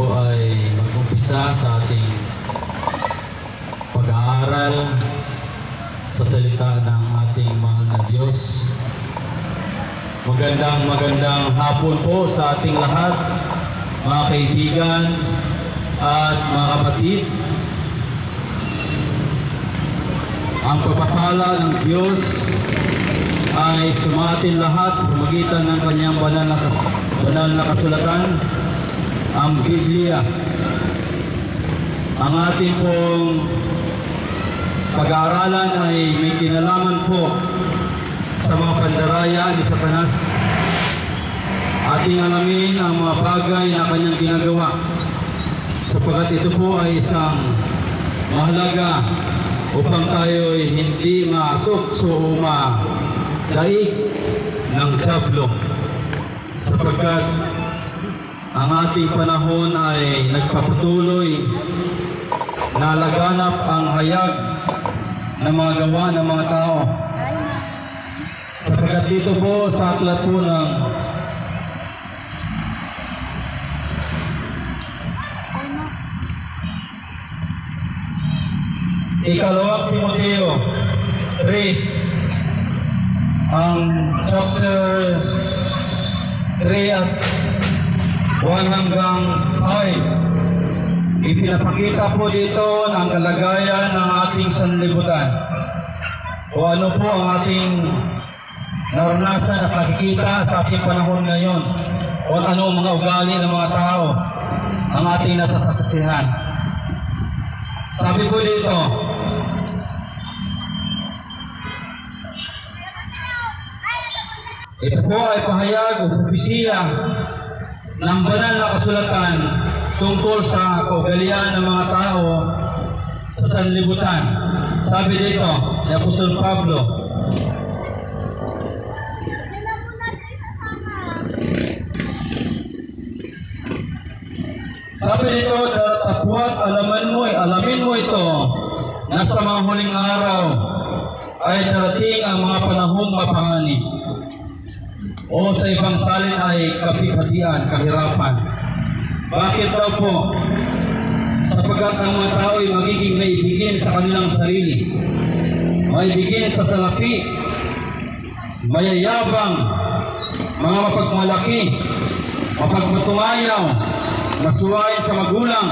po ay mag-umpisa sa ating pag-aaral sa salita ng ating mahal na Diyos. Magandang magandang hapon po sa ating lahat, mga kaibigan at mga kapatid. Ang pagpapala ng Diyos ay sumatin lahat sa pamagitan ng kanyang banal na, kas- banal na kasulatan, ang Biblia. Ang ating pong pag-aaralan ay may kinalaman po sa mga pandaraya ni Satanas. Ating alamin ang mga bagay na kanyang ginagawa sapagkat ito po ay isang mahalaga upang tayo ay hindi matukso o madaig ng sablo sapagkat ang ating panahon ay nagpapatuloy na laganap ang hayag ng mga gawa ng mga tao. Sapagkat dito po sa aklat po ng Ikalawang Timoteo 3 ang chapter 3 at 1 hanggang 5 ipinapakita po dito ng kalagayan ng ating sanlibutan o ano po ang ating naranasan at nakikita sa ating panahon ngayon o ano ang mga ugali ng mga tao ang ating nasasaksihan. Sabi po dito, Ito po ay pahayag o propesiya ng banal na kasulatan tungkol sa kaugalian ng mga tao sa sanlibutan. Sabi dito ni Apostol Pablo, Sabi dito, datapwat alaman mo, alamin mo ito, na sa mga huling araw ay darating ang mga panahong mapangani. O sa ibang salin ay kapighatian, kahirapan. Bakit daw po? Sapagkat ang mga tao ay magiging naibigin sa kanilang sarili. Maibigin sa salapi, mayayabang, mga mapagmalaki, mapagmatumayaw, masuwain sa magulang,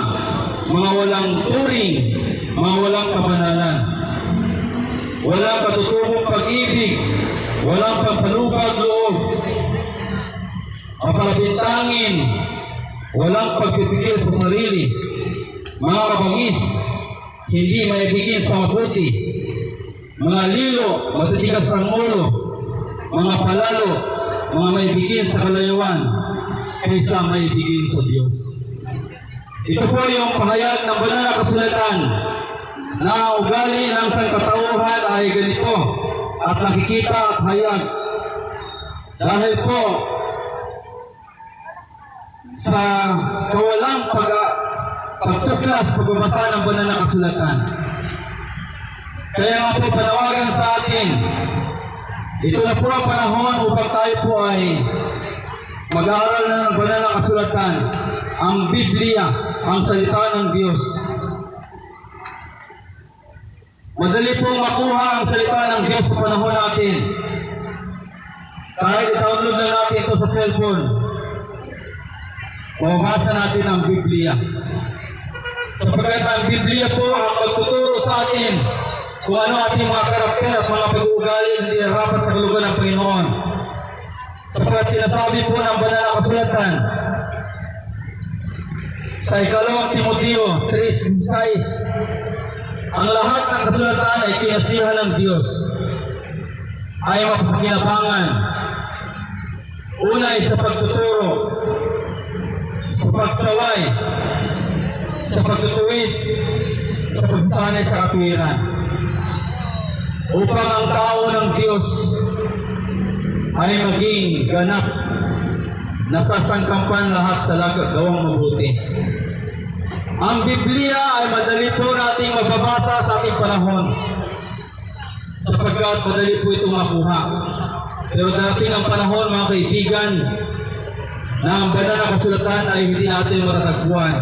mga walang turing, mga walang kabanalan. Walang katutubong pag-ibig, walang pagpanubag loob, mapalabintangin, walang pagpipigil sa sarili, mga mabangis, hindi maibigin sa mabuti, mga lilo, matitigas ang ulo, mga palalo, mga maibigin sa kalayawan, kaysa maibigin sa Diyos. Ito po yung pahayag ng banal na kasulatan na ugali ng sangkatauhan ay ganito at nakikita at hayag. Dahil po sa kawalang pag pagtuklas, pagbabasa ng banal na kasulatan. Kaya nga po panawagan sa atin, ito na po ang panahon upang tayo po ay mag-aaral na ng banal na kasulatan, ang Biblia, ang salita ng Diyos. Madali pong makuha ang salita ng Diyos sa panahon natin. Kahit i-download na natin ito sa cellphone, mababasa natin ang Biblia. Sapagkat ang Biblia po ang magtuturo sa atin kung ano ating mga karakter at mga pag-uugali hindi rapat sa kalugan ng Panginoon. Sapagkat sinasabi po ng banal na kasulatan sa ikalawang Timoteo 3.6 ang lahat ng kasulatan ay kinasihan ng Diyos ay mapapakinabangan una ay sa pagtuturo sa pagsaway sa pagtutuwid sa pagsanay sa katwiran upang ang tao ng Diyos ay maging ganap nasasangkampan lahat sa lagat gawang mabuti. Ang Biblia ay madali po nating mababasa sa ating panahon sapagkat madali po itong makuha. Pero darating ang panahon mga kaibigan na ang banal na kasulatan ay hindi natin matatagpuan.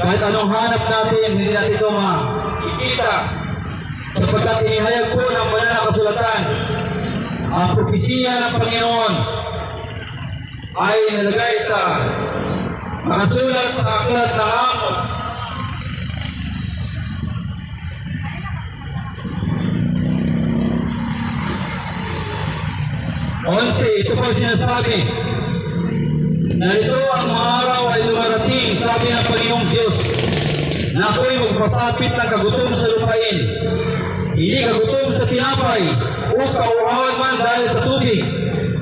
Kahit anong hanap natin, hindi natin ito makikita. Sapagkat inihayag po ng banal na kasulatan, ang propesiya ng Panginoon ay nalagay sa nakasulat sa aklat ng Amos. Onse, ito po sinasabi na ito ang araw ay lumarating, sabi ng Panginoong Diyos, na ako'y magpasapit ng kagutom sa lupain, hindi kagutom sa tinapay, o kauhawan man dahil sa tubig,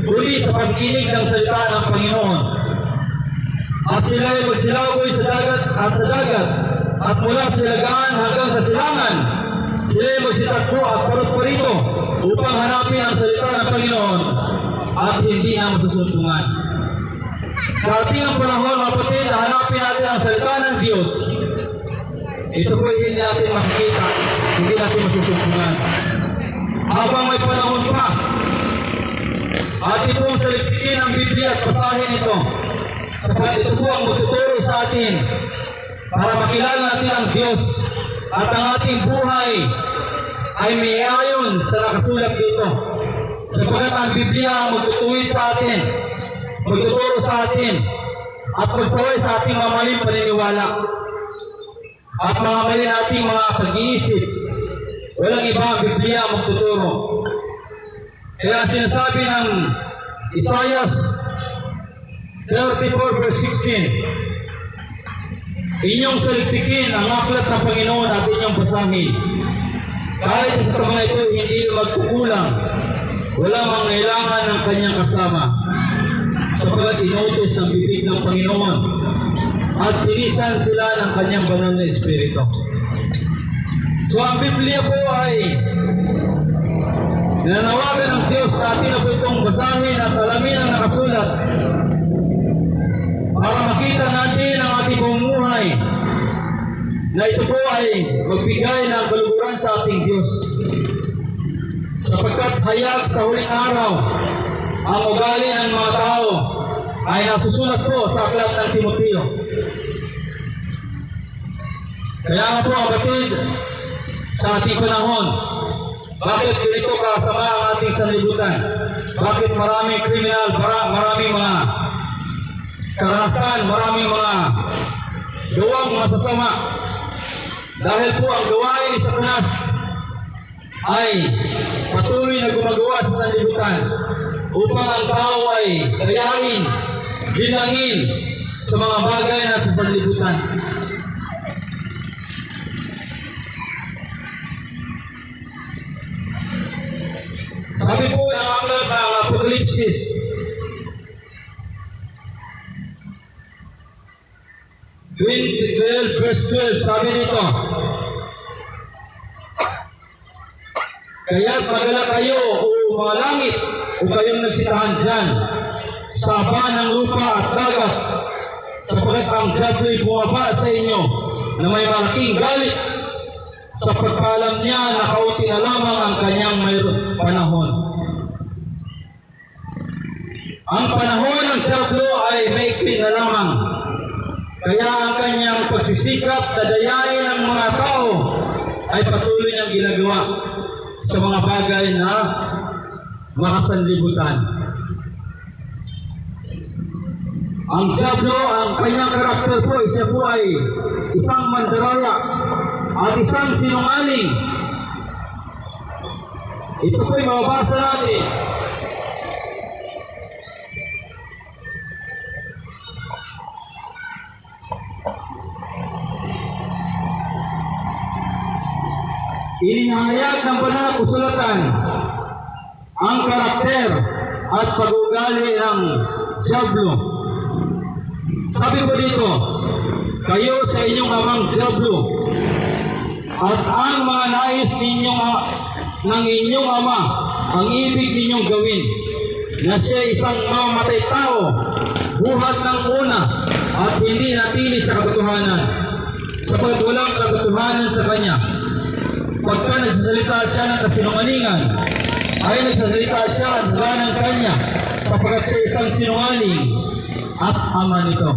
kundi sa pagkinig ng salita ng Panginoon. At sila ay magsilaboy sa dagat at sa dagat, at mula sa ilagaan hanggang sa silangan, sila ay magsitakbo at parot parito upang hanapin ang salita ng Panginoon at hindi na masusuntungan. Darating ang panahon, kapatid, na hanapin natin ang salita ng Diyos. Ito po hindi natin makikita, hindi natin masusuntungan. Habang may panahon pa, atin pong saliksikin ang Biblia at basahin ito. Sapat ito po ang magtuturo sa atin para makilala natin ang Diyos at ang ating buhay ay may ayon sa nakasulat dito. Sapagat ang Biblia ang magtutuwid sa atin, magtuturo sa atin, at magsaway sa ating mamaling paniniwala at mga mali nating mga pag-iisip. Walang iba ang Biblia magtuturo. Kaya sinasabi ng Isaiah 34 verse 16, Inyong saliksikin ang aklat ng Panginoon at inyong basahin. Kahit sa mga ito hindi magkukulang, walang mangailangan ng kanyang kasama. Sapagat inutos ng bibig ng Panginoon at tinisan sila ng kanyang banal na espiritu. So ang Biblia po ay Nananawagan ng Diyos na atin na po itong basahin at alamin ang nakasulat para makita natin ang ating pamumuhay na ito po ay magbigay ng kaluguran sa ating Diyos. Sapagkat hayag sa huling araw, ang ugali ng mga tao ay nasusulat po sa aklat ng Timoteo. Kaya nga po ang batid sa ating panahon, bakit ganito kasama ang ating sanlibutan? Bakit maraming kriminal, maraming mga karahasan, maraming mga gawang masasama? Dahil po ang gawain ni Satanas ay patuloy na gumagawa sa sanlibutan upang ang tao ay kayain, ginangin sa mga bagay na sa sanlibutan. Sabi po ng aklat ng Apokalipsis, Twenty, 12 verse 12, sabi nito, Kaya magala kayo o mga langit o kayong nagsitahan dyan sa ng lupa at dagat sapagkat ang diablo'y bumaba sa inyo na may malaking galit sa pagpaalam niya na kaunti na lamang ang kanyang mayroon panahon. Ang panahon ng Diablo ay maikli na lamang. Kaya ang kanyang pagsisikap na dayain ng mga tao ay patuloy niyang ginagawa sa mga bagay na makasanlibutan. Ang Diablo, ang kanyang karakter po, siya po ay isang mandaraya at isang sinungaling. Ito po'y mababasa natin. Inihayag ng banal na kasulatan ang karakter at pag-ugali ng Diablo. Sabi po dito, kayo sa inyong amang Diablo at ang mga nais ninyong ng inyong ama ang ibig ninyong gawin na siya isang mamamatay tao buhat ng una at hindi natili sa katotohanan sapagkat walang katotohanan sa kanya pagka nagsasalita siya ng kasinungalingan ay nagsasalita siya mula ng kanya sapagkat siya isang sinungaling at ama nito.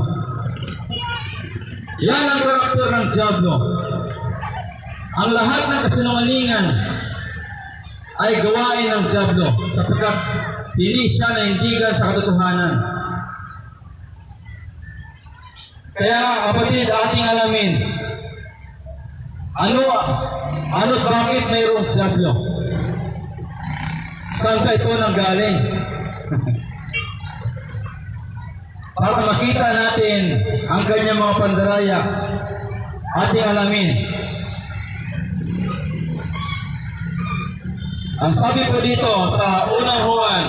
Yan ang karakter ng Diablo. Ang lahat ng kasinungalingan ay gawain ng Diablo sapagkat hindi siya naindigan sa katotohanan. Kaya kapatid, ating alamin, ano, ano't bakit mayroong Diablo? Saan ba ito nanggaling? Para makita natin ang kanyang mga pandaraya, ating alamin. Ang sabi po dito sa unang Juan,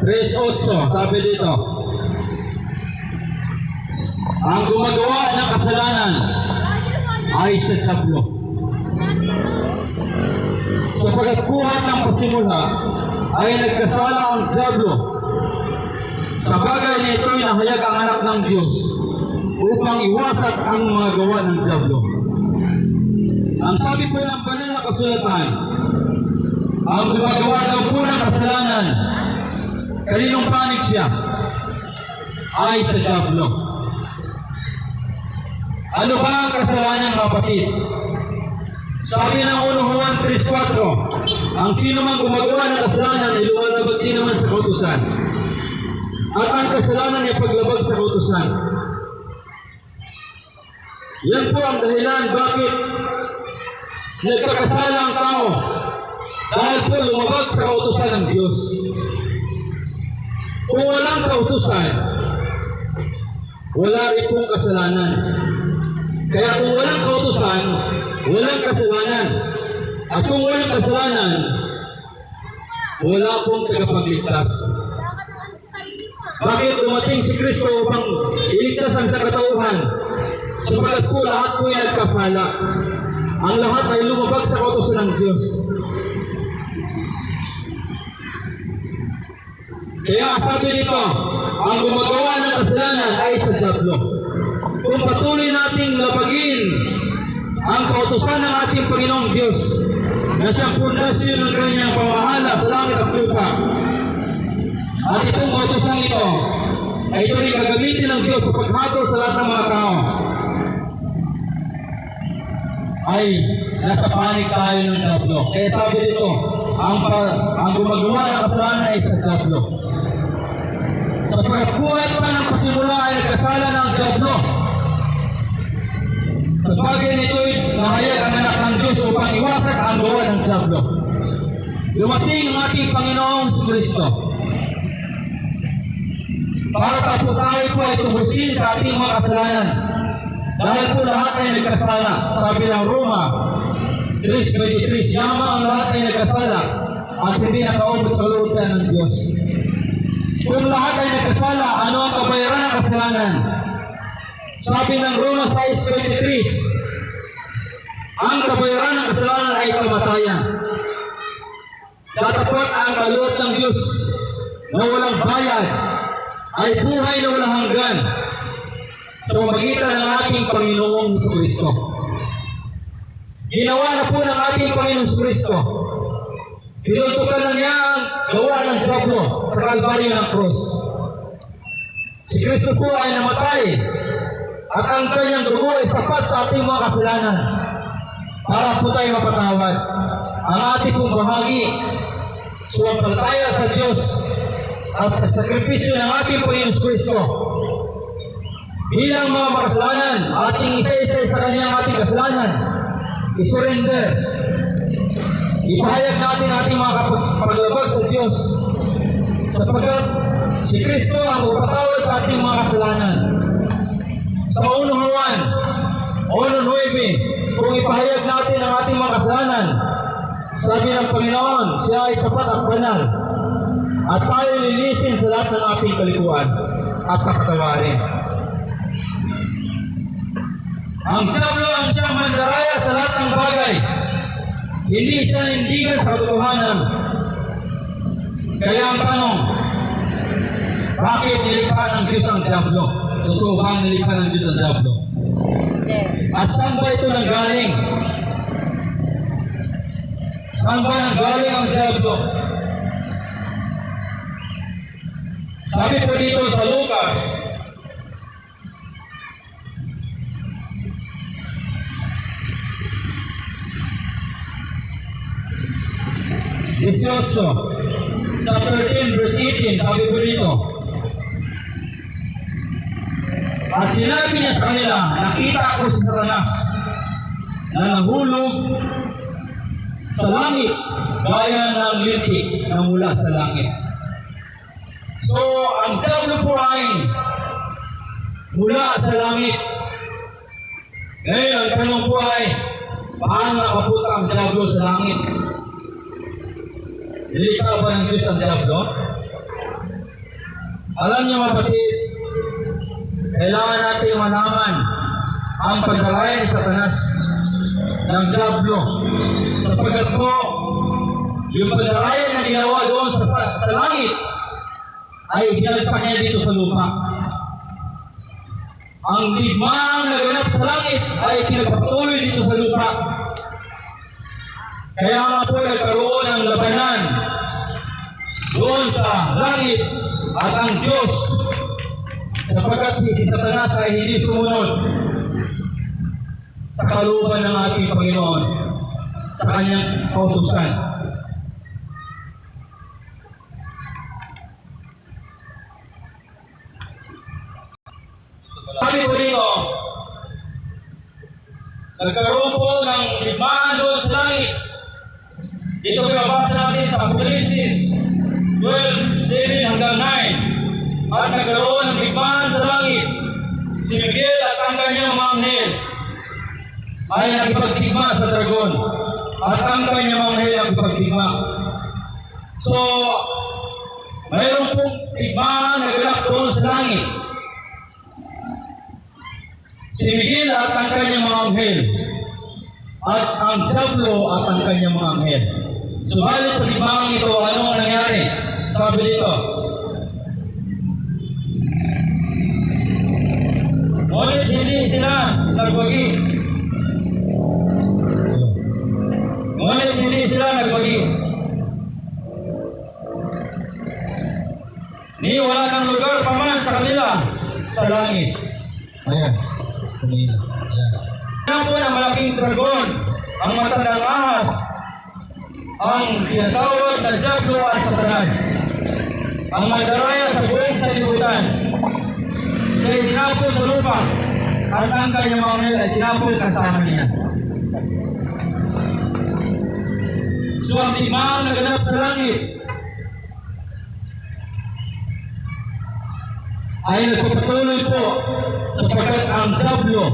Tres otso, sabi dito, ang gumagawa ng kasalanan ay sa Diablo. Sapagat kuhat ng pasimula ay nagkasala ang Diablo. Sa bagay na ito'y nahayag ang anak ng Diyos upang iwasak ang mga gawa ng Diablo. Ang sabi po ng banal na kasulatan, ang gumagawa daw po ng kasalanan, kaninong panig siya? Ay sa Diablo. Ano ba ang kasalanan kapatid? Sabi ng 1 Juan 3.4, ang sino man gumagawa ng kasalanan ay lumalabag din naman sa kautusan. At ang kasalanan ay paglabag sa kautusan. Yan po ang dahilan bakit nagkakasala ang tao. Dahil po lumabag sa kautusan ng Diyos. Kung walang kautusan, wala rin pong kasalanan. Kaya kung walang kautusan, walang kasalanan. At kung walang kasalanan, wala pong tagapagligtas. Bakit dumating si Kristo upang iligtas ang sakatauhan? Sapagat po lahat po ay nagkasala. Ang lahat ay lumabag sa kautusan ng Diyos. Kaya sabi nito, ang gumagawa ng kasalanan ay sa Diablo. Kung patuloy nating labagin ang kautusan ng ating Panginoong Diyos na siyang pundasyon ng kanyang pamahala sa langit at lupa. At itong kautusan ito ay ito rin gagamitin ng Diyos sa paghatol sa lahat ng mga tao. Ay, nasa panig tayo ng Diablo. Kaya sabi dito, ang, ang gumagawa ng kasalanan ay sa Diablo. Sa pagkuhat pa ng pasimula ay nagkasala ng Diablo. Sa bagay nito'y nahayag ang anak ng Diyos upang iwasak ang gawa ng Diablo. Dumating ang ating Panginoong Kristo. Para tapo tayo po ay tubusin sa ating mga kasalanan. Dahil po lahat ay nagkasala. Sabi ng Roma 3.23, Yama ang lahat ay nagkasala at hindi nakaubot sa lupa ng Diyos. Kung lahat ay nagkasala, ano ang kabayaran ng kasalanan? Sabi ng Roma 6.23, ang kabayaran ng kasalanan ay kamatayan. Datapot ang kaloob ng Diyos na walang bayad ay buhay na walang hanggan sa magitan ng ating Panginoong Kristo. Ginawa na po ng ating Panginoong Kristo. Tinutukan na niya ang gawa ng Diablo sa kalbaryo ng krus. Si Kristo po ay namatay at ang kanyang dugo ay sapat sa ating mga kasalanan para po tayo mapatawad. Ang ating pong bahagi, suwampalataya sa Diyos at sa sakripisyo ng ating Panginoon Kristo. Bilang mga makasalanan, ating isa-isa sa kanyang ating kasalanan, isurrender. Ipahayag natin ating mga paglabag sa Diyos sapagkat si Kristo ang upatawad sa ating mga kasalanan. Sa 1 Juan 1.9, kung ipahayag natin ang ating mga kasalanan, sabi ng Panginoon, siya ay tapat at banal. At tayo lilisin sa lahat ng ating kalikuan at papatawarin. Ang Diablo ang siyang mandaraya sa lahat ng bagay. Hindi siya nindigan sa katotohanan. Kaya ang tanong, bakit nilikha ng Diyos ang Diablo? Totoo ba ang nilikha ng Diyos ang Diablo? At saan ba ito nanggaling? Saan ba nanggaling ang Diablo? Sabi po dito sa Lucas, Disyotso, chapter 10, verse 18, sabi po dito, At sinabi niya sa kanila, nakita ko si Satanas na nahulog sa langit gaya ng lintik na mula sa langit. So, ang Diablo po ay mula sa langit. Ngayon, ang tanong po ay, paano nakapunta ang Diablo sa langit? Nilikaw ba ng Diyos ang Diablo? Alam niyo mapatid, kailangan natin malaman ang pagdalaya ni Satanas ng Diablo. Sapagkat po, yung pagdalaya na ginawa doon sa, sa langit ay binalsak niya dito sa lupa. Ang digmang naganap sa langit ay pinagpatuloy dito sa lupa. Kaya nga po nagkaroon ng labanan doon sa langit at ang Diyos sapagkat si Satanas ay hindi sumunod sa kalooban ng ating Panginoon sa kanyang kautusan. Sabi po dito, nagkaroon po ng ligmaan doon sa langit. Dito pinabasa natin sa Apokalipsis 12, 7 hanggang 9. At nagkaroon ng ligmaan sa langit. Si Miguel at ang kanyang mga anghel ay nakipagtigma sa dragon. At ang kanyang mga anghel nakipagtigma. So, mayroon pong tigmaan na ganap doon sa langit. Si Miguel at ang kanyang mga anghel. At ang Diablo at ang kanyang mga anghel. Subalit sa limang ito, ano ang nangyari? Sabi dito, Ngunit hindi sila nagwagi. Ngunit hindi sila nagwagi. Ni wala ng lugar paman sa kanila sa langit. Ayan. Kanina. Ayan. Po ng malaking dragon, ang matandang ahas, ang tinatawag na Diablo at Satanas, ang mandaraya sa buong sanlibutan, siya ay tinapo sa lupa, at ang kanyang anghel ay tinapo kasama niya. So ang tigmaan na ganap sa langit ay nagpapatuloy po sapagkat ang Diablo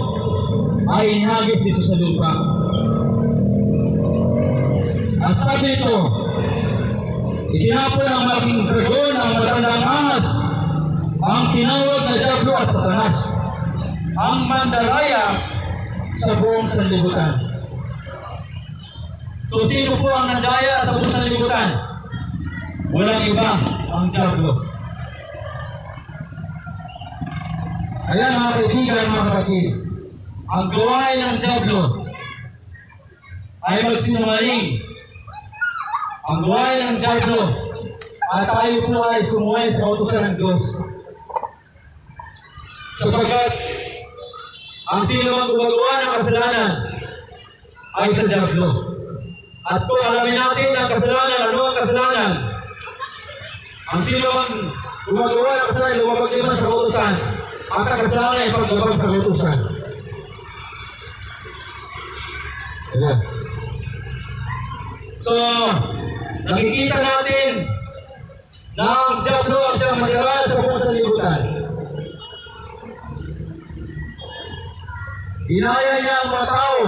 ay inagis dito sa lupa. At sabi ito, itinapon ng malaking dragon ang matandang ahas, ang tinawag na Diablo at Satanas, ang mandaraya sa buong sanlibutan. So sino po ang nandaya sa buong sanlibutan? Walang iba, ang Diablo. Ayan mga kaibigan, mga kapatid, ang gawain ng Diablo ay magsinungaling. Ang gawain ng Diablo at tayo po ay sumuway sa utusan ng Diyos. Sapagkat ang sino mang gumagawa ng kasalanan ay sa Diablo. At kung alamin natin ang kasalanan, ano ang kasalanan? Ang sino mang gumagawa ng kasalanan, lumabag din man sa utusan, ang kasalanan ay paglabag sa utusan. Ayan. So, nakikita natin na ang Diablo ang siyang madala sa buong sanlibutan. Inaya niya ang mga tao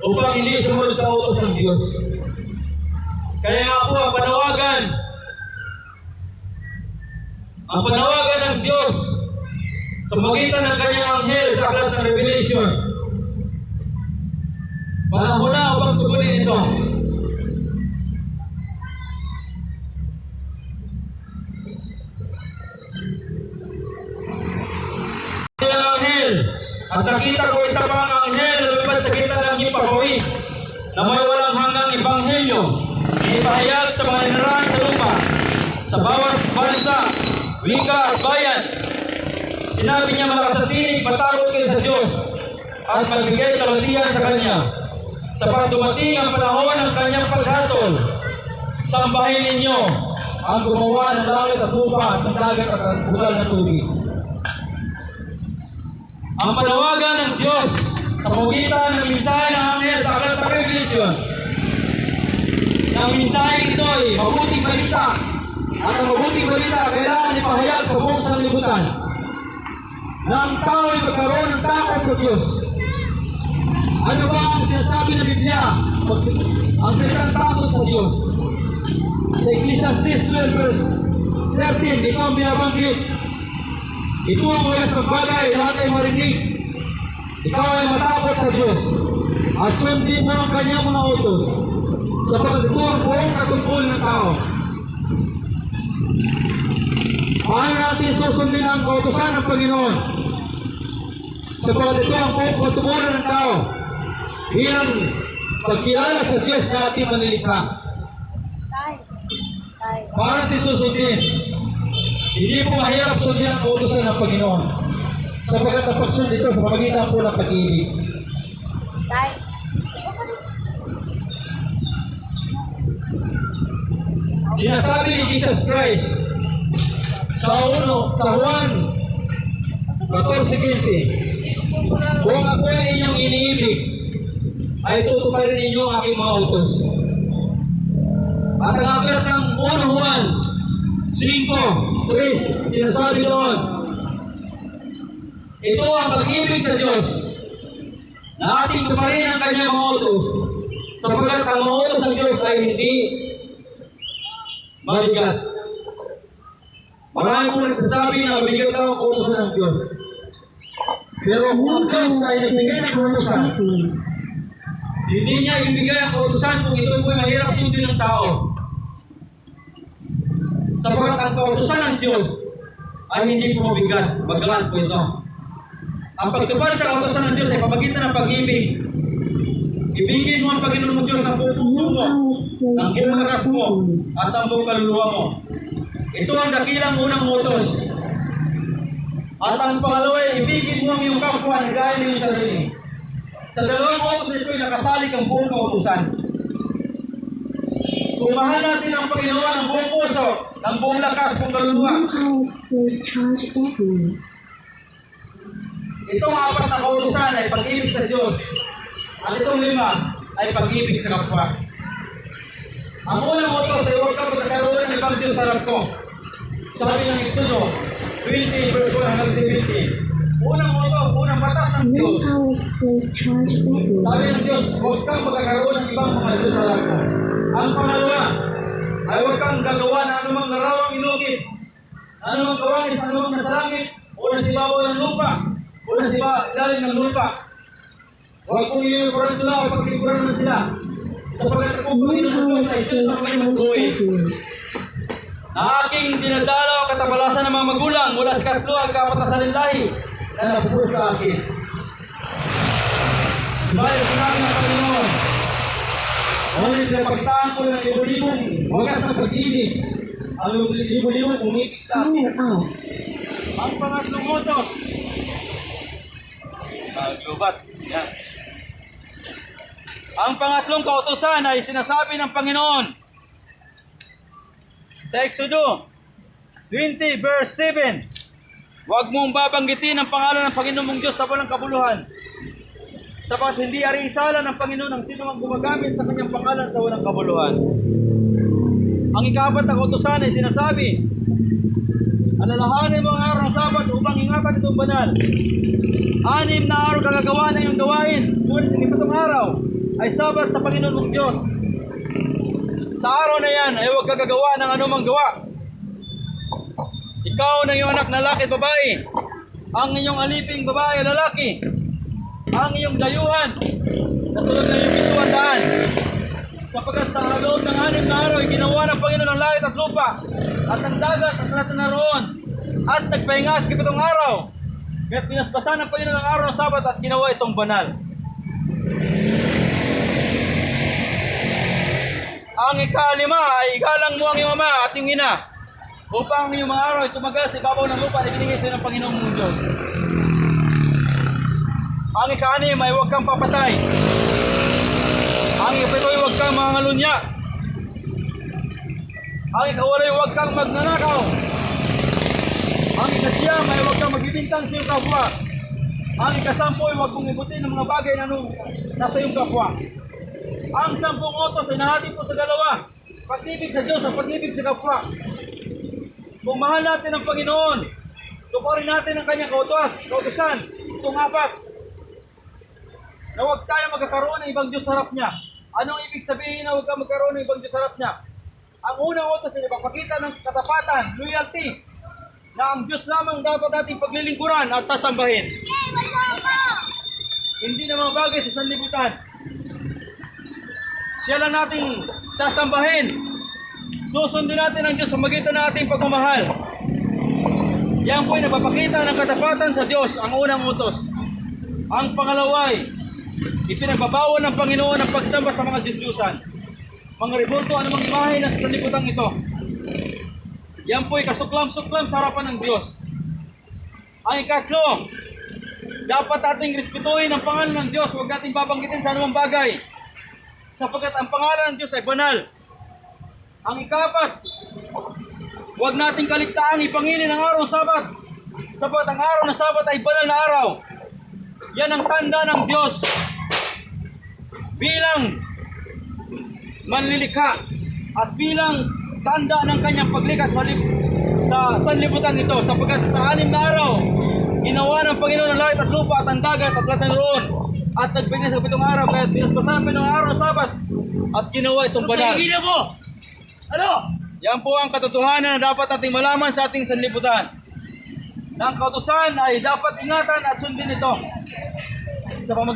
upang hindi sumunod sa utos ng Diyos. Kaya nga po ang panawagan, ang panawagan ng Diyos sa magitan ng kanyang anghel sa aklat ng Revelation, panahon na upang tugunin ito. Nakita ko isa pang anghel na lumipad sa gitna ng iyong pagawin na may walang hanggang ebanghelyo, ipahayag sa mga inaraan sa lupa, sa bawat bansa, wika at bayan. Sinabi niya malakas sa tinig, matakot kayo sa Diyos at magbigay kalatihan sa Kanya. Sa dumating ang panahon ng Kanyang paghatol, sambahin ninyo ang gumawa ng langit at lupa at ng dagat at ang bugal na tubig. Ang panawagan ng Diyos sa pagitan ng mensahe ng Anghel sa Aklat ng Revelation. Ang mensahe ito ay mabuting balita At ang mabuting balita kailangan ipahayag sa buong sanlibutan na ang tao ay magkaroon ng takot sa Diyos. Ano ba ang sinasabi ng Biblia? Ang salitang takot sa Diyos. Sa Ecclesiastes 12 verse 13, dito ang binabanggit. Ito ang walas ng bagay, lahat ay marinig. Ikaw ay matakot sa Diyos at sundin mo ang kanyang mga utos sapagkat ito ang buong katungkol ng tao. Paano natin susundin ang kautosan ng Panginoon? Sapagkat ito ang buong katubunan ng tao bilang pagkilala sa Diyos na ating manilikha. Paano natin susundin? Hindi po mahirap sundin ang kautosan ng Panginoon. Sapagkat ang pagsundin ito sa pamagitan po ng pag-ibig. Tay. Sinasabi ni Jesus Christ sa uno, sa Juan 14.15 Kung ako ay inyong iniibig, ay tutuparin ninyo ang aking mga utos. At ang aklat ng 1 Juan 5, 3, sinasabi doon, ito ang pag-ibig sa Diyos na ating tuparin ang kanyang utos sapagkat ang utos ng Diyos ay hindi mabigat. Marami po nagsasabi na mabigat daw ang utosan ng Diyos. Pero kung Diyos ay nagbigay ng utosan, Hindi niya ibigay ang kautusan kung ito po'y mahirap sundin ng tao. Sapagkat ang kautusan ng Diyos ay hindi po mabigat, bagalan po ito. Ang pagtupad sa kautusan ng Diyos ay pamagitan ng pag-ibig. Ibigin mo ang Panginoon mong Diyos sa buong puso mo, ang buong lakas mo, at ang buong kaluluwa mo. Ito ang dakilang unang utos. At ang pangalawa ay ibigin mo ang iyong kapwa na gaya ng iyong sarili. Sa dalawang utos ito ay nakasalik ang buong kautusan. Mahal natin ang Panginoon ng buong puso, ng buong lakas, buong kaluluwa, itong apat na kautusan ay pag-ibig sa Diyos. At itong lima ay pag-ibig sa kapwa. Ang unang utos ay huwag ka magkakaroon ng ibang Diyos sa harap ko. Sabi ng Exodo 20 verse 1 hanggang 17. Unang utos, unang batas ng Diyos. Sabi ng Diyos, huwag kang magkakaroon ng ibang mga Diyos sa ko. Ang pangalawa, ay huwag kang gagawa ng anumang narawang inukit, anumang kawangis, anumang nasa langit, o nasa ibabaw ng lupa, o nasa iba, ilalim ng lupa. Huwag kong iukuran sila o pagkikuran mo sila. Sapagkat ako Panginoon ng Diyos sa kanyang buhay. Na aking dinadalaw ang katabalasan ng mga magulang mula sa katlo ang kapatasan ng lahi na napupulo sa akin. Subalit sinabi ng Panginoon, Ngunit napagtaan ko ng libo-libong wagas ng pag-ibig. Ang libo-libong umibig sa akin. Ang pangatlong utos. Maglubat. Yan. Ang pangatlong kautosan ay sinasabi ng Panginoon sa Exodo 20 verse 7. Huwag mong babanggitin ang pangalan ng Panginoon mong Diyos sa walang kabuluhan. Sapat hindi ari isala ng Panginoon ang sino mang gumagamit sa kanyang pangalan sa walang kabuluhan. Ang ikapat na kautosan ay sinasabi, Alalahanin mo ang araw ng Sabat upang ingatan itong banal. Anim na araw kagagawa na iyong gawain. Ngunit ang ipatong araw ay Sabat sa Panginoon mong Diyos. Sa araw na yan ay huwag kagagawa ng anumang gawa. Ikaw na iyong anak na lalaki babae. Ang inyong aliping babae lalaki. Ang iyong dayuhan. Nasunod na iyong bituan daan. Sapagkat sa loob ng anim na araw ginawa ng Panginoon ang langit at lupa at ang dagat at lahat na naroon at nagpahinga sa kapitong araw. Kaya't pinaspasan ng Panginoon ang araw ng Sabat at ginawa itong banal. Ang ikalima ay igalang mo ang iyong ama at iyong ina upang ang iyong mga araw tumagal sa ibabaw ng lupa na binigay sa ng Panginoong mong Diyos. Ang ikaanim ay huwag kang papatay. Ang ikapito ay huwag kang mangalunya. Ang ikawalo ay huwag kang magnanakaw. Ang ikasiyam ay huwag kang magbibintang sa iyong kapwa. Ang ikasampu ay huwag mong ibutin ng mga bagay na nung nasa iyong kapwa. Ang sampung otos ay nahati po sa dalawa. Pag-ibig sa Diyos at pag-ibig sa kapwa. Kung mahal natin ang Panginoon, tuparin natin ang kanyang kautos, kautosan. Itong apat, na huwag tayo magkakaroon ng ibang Diyos harap niya. Anong ibig sabihin na huwag ka magkaroon ng ibang Diyos harap niya? Ang unang utos ay ipapakita ng katapatan, loyalty, na ang Diyos lamang dapat nating paglilingkuran at sasambahin. Hindi na mga bagay sa sanlibutan. Siya lang nating sasambahin. Susundin natin ang Diyos sa magitan ng ating pagmamahal. Yan po ay napapakita ng katapatan sa Diyos, ang unang utos. Ang pangalawa ay ipinagbabawal ng Panginoon ang pagsamba sa mga Diyos-Diyusan. Mga rebulto, anumang imahe na sa sanlibutan ito. Yan po ay kasuklam-suklam sa harapan ng Diyos. Ang ikatlo, dapat ating respetuhin ang pangalan ng Diyos. Huwag nating babanggitin sa anumang bagay. Sapagkat ang pangalan ng Diyos ay banal. Ang ikapat, huwag nating kaligtaan ipanginin ang araw Sabat. Sabat ang araw ng Sabat ay banal na araw. Yan ang tanda ng Diyos bilang manlilikha at bilang tanda ng kanyang paglikha sa, sa sanlibutan ito sapagkat sa anim na araw ginawa ng Panginoon ang langit at lupa at ang dagat at lahat ng roon at nagpigil sa pitong araw kaya pinaspasan ng pitong araw ng Sabat at ginawa itong banal. mo! Ano? Yan po ang katotohanan na dapat nating malaman sa ating sanlibutan. Na ang kautusan ay dapat ingatan at sundin ito. Sa pamag